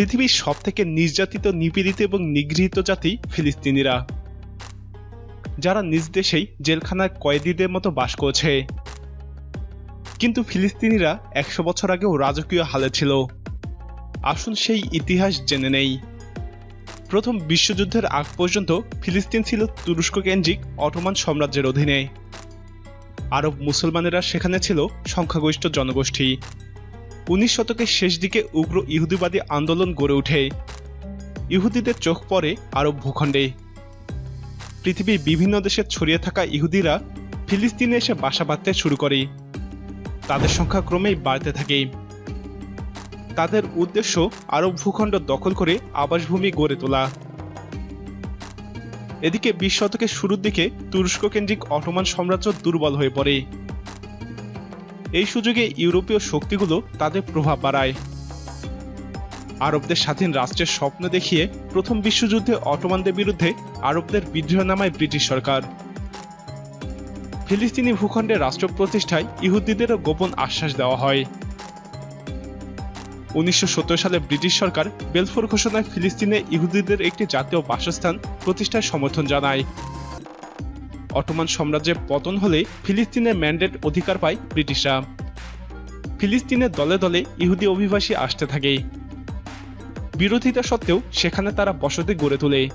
পৃথিবীর সব থেকে নির্যাতিত, নিপীড়িত এবং নিগৃহীত জাতি ফিলিস্তিনিরা, যারা নিজ দেশেই জেলখানায় কয়েদিদের মতো বাস করছে। কিন্তু ফিলিস্তিনিরা একশো বছর আগেও রাজকীয় হালে ছিল। আসুন সেই ইতিহাস জেনে নেই। প্রথম বিশ্বযুদ্ধের আগ পর্যন্ত ফিলিস্তিন ছিল তুরস্ক কেন্দ্রিক অটোমান সাম্রাজ্যের অধীনে। আরব মুসলমানেরা সেখানে ছিল সংখ্যাগরিষ্ঠ জনগোষ্ঠী। উনিশ শতকের শেষ দিকে উগ্র ইহুদিবাদী আন্দোলন গড়ে ওঠে। ইহুদিদের চোখ পড়ে আরব ভূখণ্ডে। পৃথিবীর বিভিন্ন দেশে ছড়িয়ে থাকা ইহুদিরা ফিলিস্তিনে এসে বাসা বাঁধতে শুরু করে। তাদের সংখ্যা ক্রমেই বাড়তে থাকে। তাদের উদ্দেশ্য আরব ভূখণ্ড দখল করে আবাসভূমি গড়ে তোলা। এদিকে বিশ শতকের শুরুর দিকে তুরস্ক কেন্দ্রিক অটোমান সাম্রাজ্য দুর্বল হয়ে পড়ে। এই সুযোগে ইউরোপীয় শক্তিগুলো তাদের প্রভাব বাড়ায়। আরবদের স্বাধীন রাষ্ট্রের স্বপ্ন দেখিয়ে প্রথম বিশ্বযুদ্ধে অটোমানদের বিরুদ্ধে আরবদের বিদ্রোহ নামায় ব্রিটিশ সরকার। ফিলিস্তিনি ভূখণ্ডে রাষ্ট্র প্রতিষ্ঠায় ইহুদিদেরও গোপন আশ্বাস দেওয়া হয়। উনিশশো সত্তর সালে ব্রিটিশ সরকার বেলফোর ঘোষণায় ফিলিস্তিনে ইহুদিদের একটি জাতীয় বাসস্থান প্রতিষ্ঠার সমর্থন জানায়। অটোমান সাম্রাজ্যের পতন হলে ফিলিস্তিনের ম্যান্ডেট অধিকার পায় ব্রিটিশরা। ফিলিস্তিনের দলে দলে ইহুদি অভিবাসী আসতে থাকে। বিরোধিতা সত্ত্বেও সেখানে তারা বসতি গড়ে তোলে।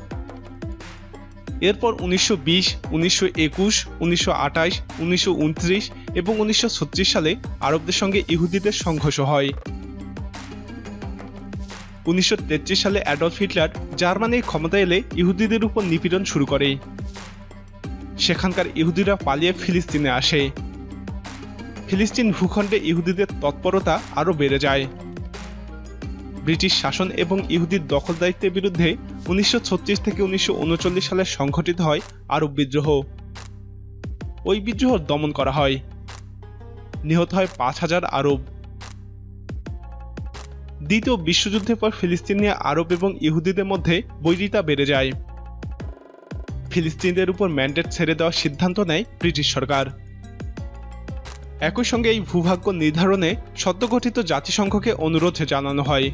এরপর উনিশশো বিশ, উনিশশো একুশ, উনিশশো আঠাশ, উনিশশো উনত্রিশ এবং উনিশশো ছত্রিশ সালে আরবদের সঙ্গে ইহুদিদের সংঘর্ষ হয়। উনিশশো তেত্রিশ সালে অ্যাডলফ হিটলার জার্মানির ক্ষমতা এলে ইহুদিদের উপর নিপীড়ন শুরু করে। সেখানকার ইহুদিরা পালিয়ে ফিলিস্তিনে আসে। ফিলিস্তিন ভূখণ্ডে ইহুদিদের তৎপরতা আরও বেড়ে যায়। ব্রিটিশ শাসন এবং ইহুদির দখলদারিত্বের বিরুদ্ধে উনিশশো ছত্রিশ থেকে উনিশশো উনচল্লিশ সালে সংঘটিত হয় আরব বিদ্রোহ। ওই বিদ্রোহ দমন করা হয়। নিহত হয় পাঁচ হাজার আরব। দ্বিতীয় বিশ্বযুদ্ধের পর ফিলিস্তিনি আরব এবং ইহুদিদের মধ্যে বৈরিতা বেড়ে যায়। ফিলিস্তিনিদের উপর ম্যান্ডেট ছেড়ে দেওয়ার সিদ্ধান্ত নেয় ব্রিটিশ সরকার। একই সঙ্গে এই ভূভাগ্য নির্ধারণে সদ্যগঠিত জাতিসংঘকে অনুরোধ জানানো হয়।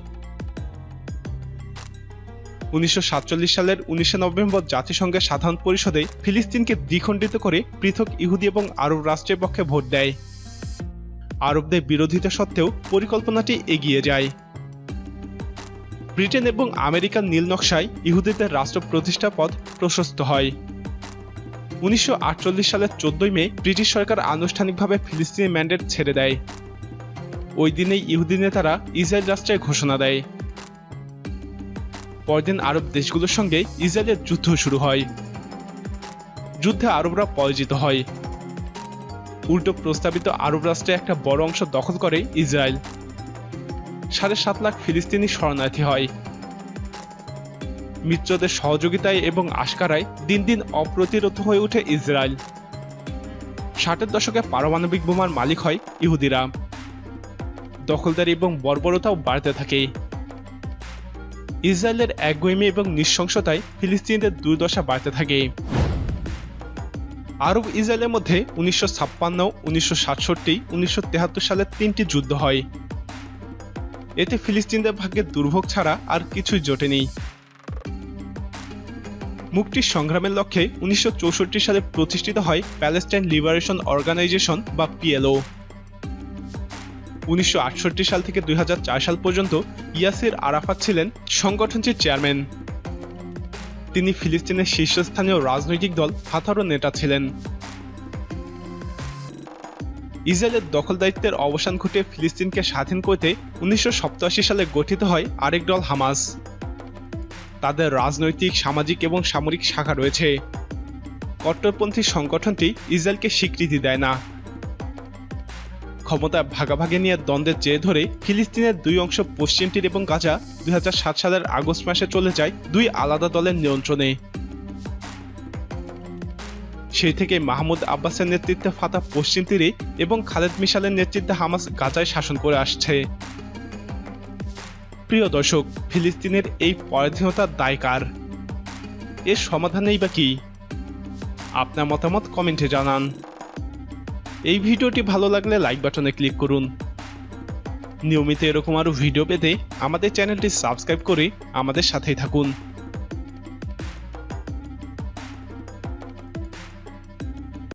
উনিশশো সাতচল্লিশ সালের উনিশে নভেম্বর জাতিসংঘের সাধারণ পরিষদে ফিলিস্তিনকে দ্বিখণ্ডিত করে পৃথক ইহুদি এবং আরব রাষ্ট্রের পক্ষে ভোট দেয়। আরবদের বিরোধিতা সত্ত্বেও পরিকল্পনাটি এগিয়ে যায়। ব্রিটেন এবং আমেরিকার নীল নকশায় ইহুদিদের রাষ্ট্র প্রতিষ্ঠা পথ প্রশস্ত হয়। উনিশশো আটচল্লিশ সালের চোদ্দই মে ব্রিটিশ সরকার আনুষ্ঠানিকভাবে ফিলিস্তিনি ম্যান্ডেট ছেড়ে দেয়। ওই দিনেই ইহুদি নেতারা ইসরায়েল রাষ্ট্রের ঘোষণা দেয়। পরদিন আরব দেশগুলোর সঙ্গে ইসরায়েলের যুদ্ধ শুরু হয়। যুদ্ধে আরবরা পরাজিত হয়। উল্টো প্রস্তাবিত আরব রাষ্ট্রে একটা বড় অংশ দখল করে ইসরায়েল। সাড়ে সাত লাখ ফিলিস্তিনি শরণার্থী হয়। মিত্রদের সহযোগিতায় এবং আশকারায় দিন দিন অপ্রতিরোধ হয়ে ওঠে ইসরায়েল। ষাটের দশকে পারমাণবিক বোমার মালিক হয় ইহুদিরা। দখলদারি এবং বর্বরতাও বাড়তে থাকে। ইসরায়েলের একগুইমি এবং নৃশংসতায় ফিলিস্তিনিদের দুর্দশা বাড়তে থাকে। আরব ইসরায়েলের মধ্যে উনিশশো ছাপ্পান্ন, উনিশশো সাতষট্টি, উনিশশো তেহাত্তর সালে তিনটি যুদ্ধ হয়। এতে ফিলিস্তিনদের ভাগ্যে দুর্ভোগ ছাড়া আর কিছুই জোটেনি। মুক্তির সংগ্রামের লক্ষ্যে উনিশশো চৌষট্টি সালে প্রতিষ্ঠিত হয় প্যালেস্টাইন লিবারেশন অর্গানাইজেশন বা পিএলও। উনিশশো আটষট্টি সাল থেকে দুই হাজার চার সাল পর্যন্ত ইয়াসির আরাফাত ছিলেন সংগঠনটির চেয়ারম্যান। তিনি ফিলিস্তিনের শীর্ষস্থানীয় রাজনৈতিক দল ফাতারও নেতা ছিলেন। ইসরায়েলের দখলদারিত্বের অবসান ঘটে ফিলিস্তিনকে স্বাধীন করতে উনিশশো সালে গঠিত হয় আরেক দল হামাস। তাদের রাজনৈতিক, সামাজিক এবং সামরিক শাখা রয়েছে। কট্টরপন্থী সংগঠনটি ইসরায়েলকে স্বীকৃতি দেয় না। ক্ষমতা ভাগাভাগি নিয়ে দ্বন্দ্বের জের ধরে ফিলিস্তিনের দুই অংশ পশ্চিম তীর এবং গাজা দুই হাজার সাত সালের আগস্ট মাসে চলে যায় দুই আলাদা দলের নিয়ন্ত্রণে। সেই থেকে মাহমুদ আব্বাসের নেতৃত্বে ফাতা পশ্চিম তীরে এবং খালেদ মিশালের নেতৃত্বে হামাস গাজায় শাসন করে আসছে। প্রিয় দর্শক, ফিলিস্তিনের এই পরাধীনতার দায় কার? এর সমাধানেই বা কি? আপনার মতামত কমেন্টে জানান। এই ভিডিওটি ভালো লাগলে লাইক বাটনে ক্লিক করুন। নিয়মিত এরকম আরও ভিডিও পেতে আমাদের চ্যানেলটি সাবস্ক্রাইব করে আমাদের সাথেই থাকুন।